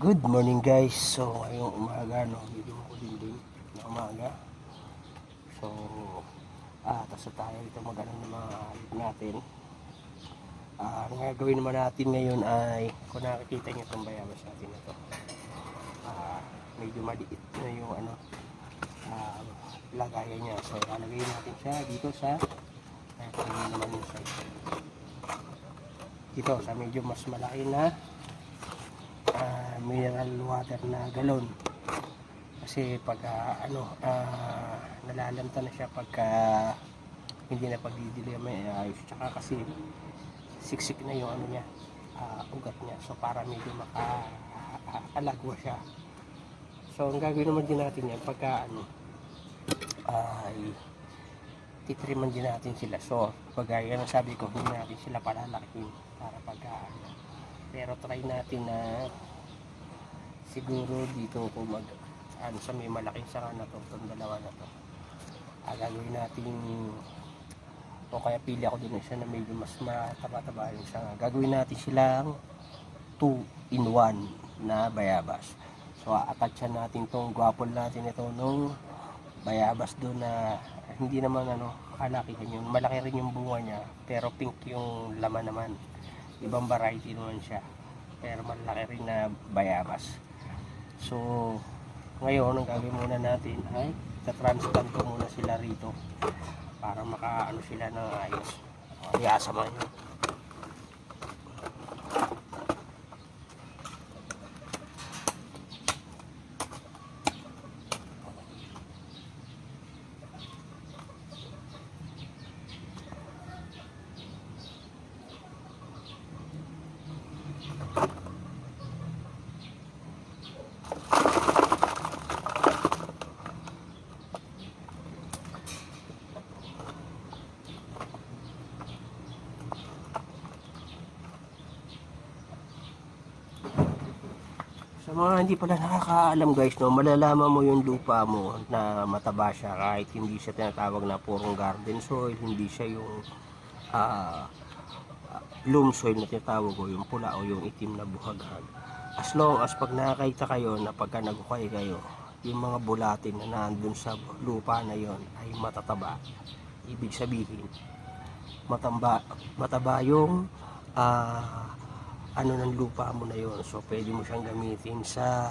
Good morning guys. So ngayong umaga no, medyo makulimlim na umaga. So ah, tapos tayo dito magano ng mga alip natin. Ah, ang gagawin naman natin ngayon ay kung nakikita niyo itong bayabas natin na to. Ah, medyo maliit na yung ano ah, lagayan niya. So lalagay natin siya dito sa ito naman yung size. Dito sa medyo mas malaki na ah, mineral water na galon kasi pag ah, ano ah, nalalanta na siya pagka hindi na pagdidili may ayos. Tsaka kasi siksik na yung ano niya ah, ugat niya. So para medyo makaalagwa siya. So ang gagawin naman din natin yan pagka ano ay titriman din natin sila. So pag yan ang sabi ko hindi natin sila palalakin para pagka ano. Pero try natin na siguro dito ko mag ano sa may malaking sanga na to itong dalawa na to. Gagawin natin o kaya pili ako din isa na medyo mas mataba-taba yung sanga gagawin natin silang 2 in 1 na bayabas. So attachan natin tong gwapol natin ito nung bayabas doon na hindi naman ano kalakihan yun. Malaki rin yung bunga niya pero pink yung laman naman. Ibang variety naman siya pero malaki rin na bayabas so ngayon ang gagawin muna natin ay tatransplant ko muna sila rito para makaano sila ng ayos. Yun Sa mga hindi pala nakakaalam guys, no, malalaman mo yung lupa mo na mataba siya kahit hindi siya tinatawag na purong garden soil, hindi siya yung ah, loam soil na tinatawag o yung pula o yung itim na buhagan. As long as pag nakakita kayo na pagka nagukay kayo, yung mga bulatin na nandun sa lupa na yon ay matataba. Ibig sabihin, matamba, mataba yung ah, ano ng lupa mo na yon so pwede mo siyang gamitin sa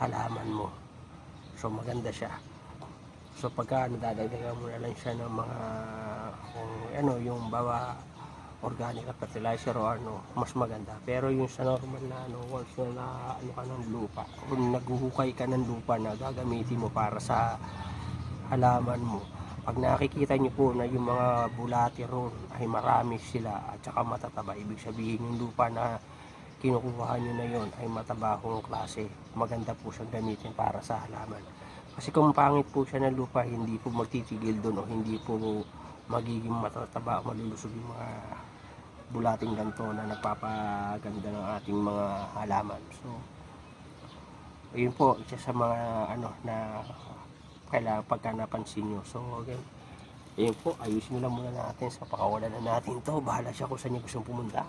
halaman mo. So maganda siya. So pagka nadadagdagan mo na lang siya ng mga kung ano yung bawa organic fertilizer o ano mas maganda. Pero yung sa normal na ano once na, na ano ka ng lupa kung naghuhukay ka ng lupa na gagamitin mo para sa halaman mo pag nakikita niyo po na yung mga bulati ron ay marami sila at saka matataba, ibig sabihin yung lupa na kinukuha nyo na yon ay matabahong klase. Maganda po siyang gamitin para sa halaman. Kasi kung pangit po siya ng lupa, hindi po magtitigil doon o hindi po magiging matataba o malulusog yung mga bulating ganto na nagpapaganda ng ating mga halaman. So, ayun po, isa sa mga ano na kailangan pagka napansin nyo. So, again, ayun po, ayusin nyo lang muna natin sa pakawalan na natin to. Bahala siya kung saan nyo gustong pumunta.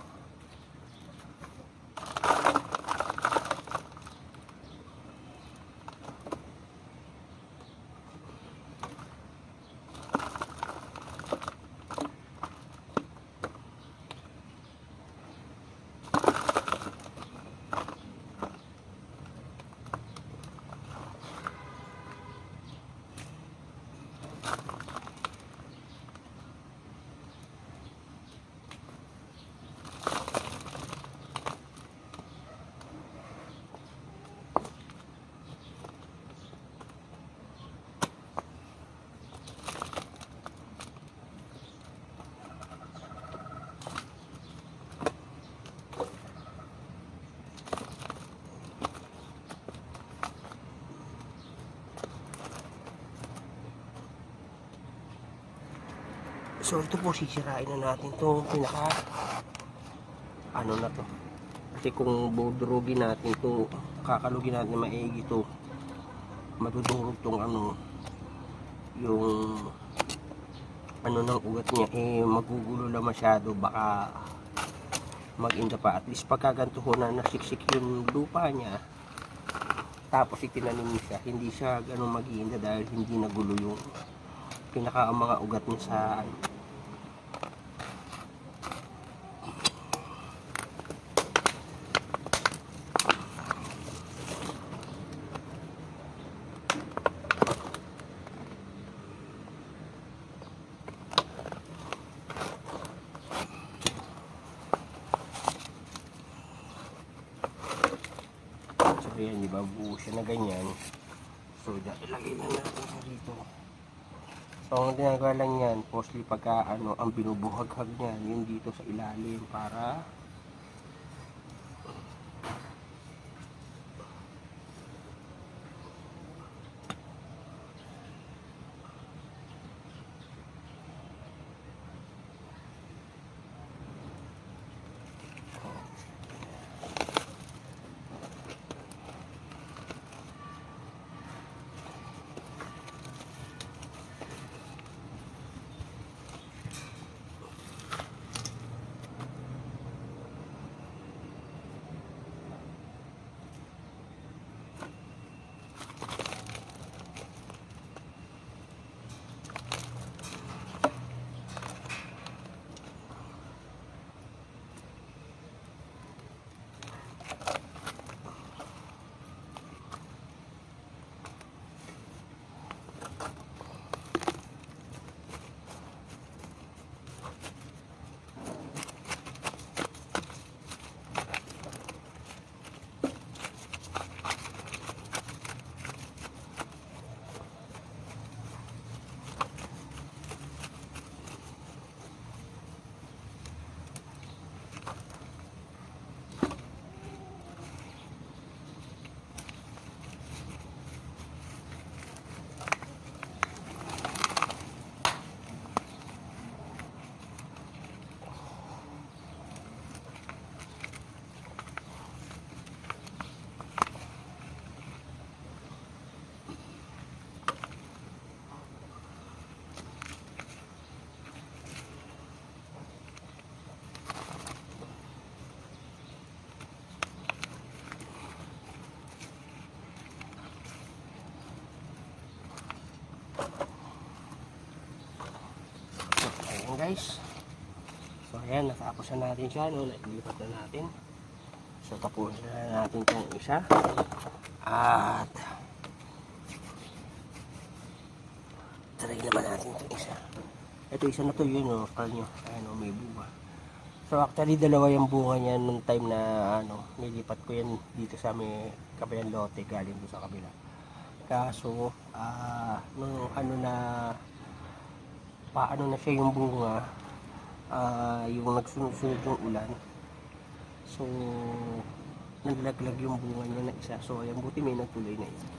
So ito po sisirain na natin itong pinaka ano na to. Kasi kung budurugin natin ito, kakalugin natin na maigi ito, madudurog tong ano, yung ano ng ugat niya, eh magugulo na masyado, baka mag-inda pa. At least pagkaganto ho na nasiksik yung lupa niya, tapos itinanim siya, hindi siya ganun mag-iinda dahil hindi nagulo yung pinaka mga ugat niya sa ano, So yan, di ba, buo siya na ganyan. So, ilagay na natin siya dito. So, ang ginagawa lang yan, mostly pagka ano, ang binubuhaghag niya, yung dito sa ilalim para Ayan guys. So ayan, natapos na natin siya. No? Nailipat na natin. So tapusin na natin itong isa. At try naman natin itong isa. Ito isa na to yun, no? Kal nyo. Ayan, oh, may bunga. So actually dalawa yung bunga niya nung time na ano, nilipat ko yan dito sa may kabilang lote galing doon sa kabila. Kaso, ah, nung ano na paano na siya yung bunga ah, yung nagsunod-sunod yung ulan. So naglaglag yung bunga niya na isa. So ayan buti may nagtuloy na isa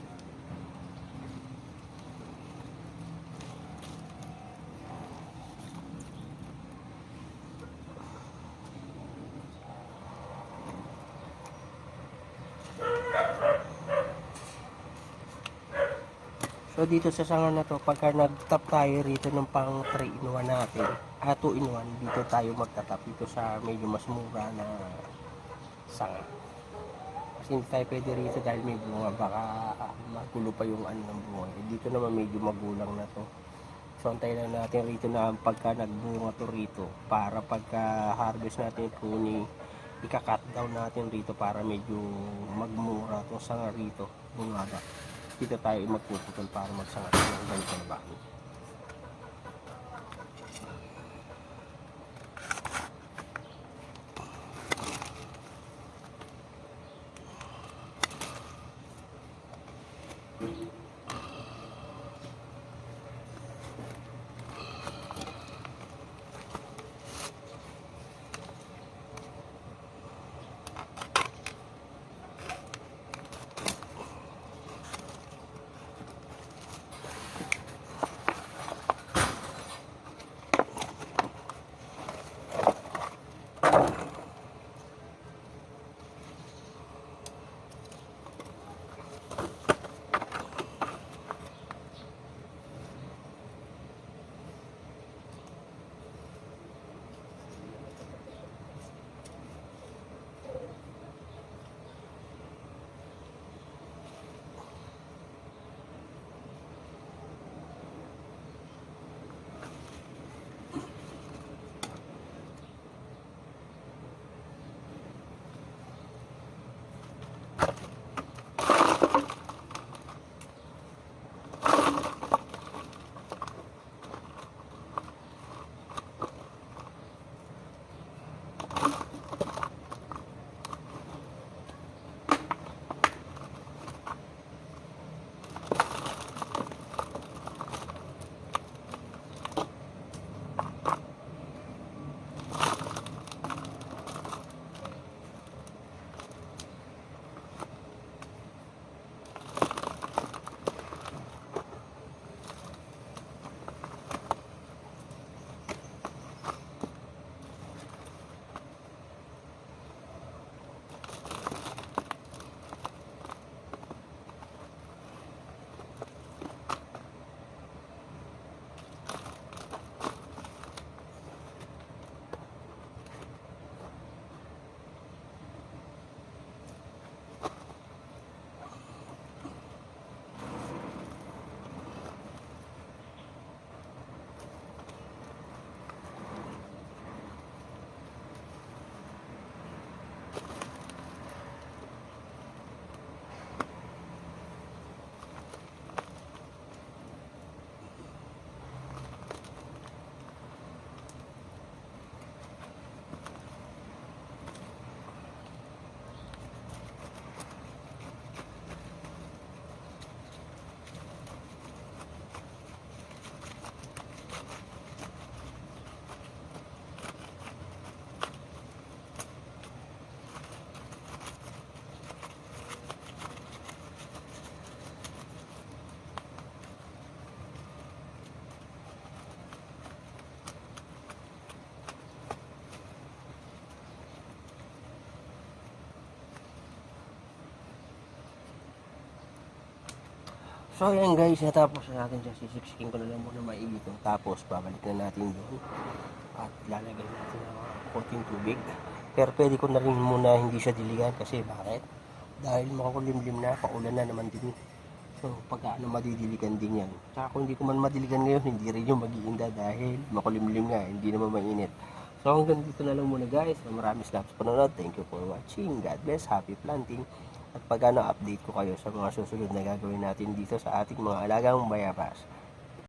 So dito sa sanga na to, pagka nag-tap tayo rito ng pang 3 in 1 natin, ah 2 in 1, dito tayo magtatap dito sa medyo mas mura na sanga. Kasi hindi tayo pwede rito dahil may bunga, baka ah, magulo pa yung ano ng bunga. Eh, dito naman medyo magulang na to. So antayin lang natin rito na pagka nagbunga to rito, para pagka harvest natin po ni ika-cut down natin rito para medyo magmura to sanga rito, bungada dito tayo magpuputol para magsangat ng ganito na bahay. So ayan guys, natapos na natin siya. Sisiksikin ko na lang muna maigi. Tapos babalik na natin doon. At lalagay natin ng konting tubig. Pero pwede ko na rin muna hindi siya diligan kasi bakit? Dahil makulimlim na, paulan na naman din. So pagka ano madidiligan din yan. Tsaka kung hindi ko man madiligan ngayon, hindi rin yung mag-iinda dahil makulimlim nga, hindi naman mainit. So hanggang dito na lang muna guys. Maraming salamat sa panonood. Thank you for watching. God bless. Happy planting. At pag ano, update ko kayo sa mga susunod na gagawin natin dito sa ating mga alagang bayabas.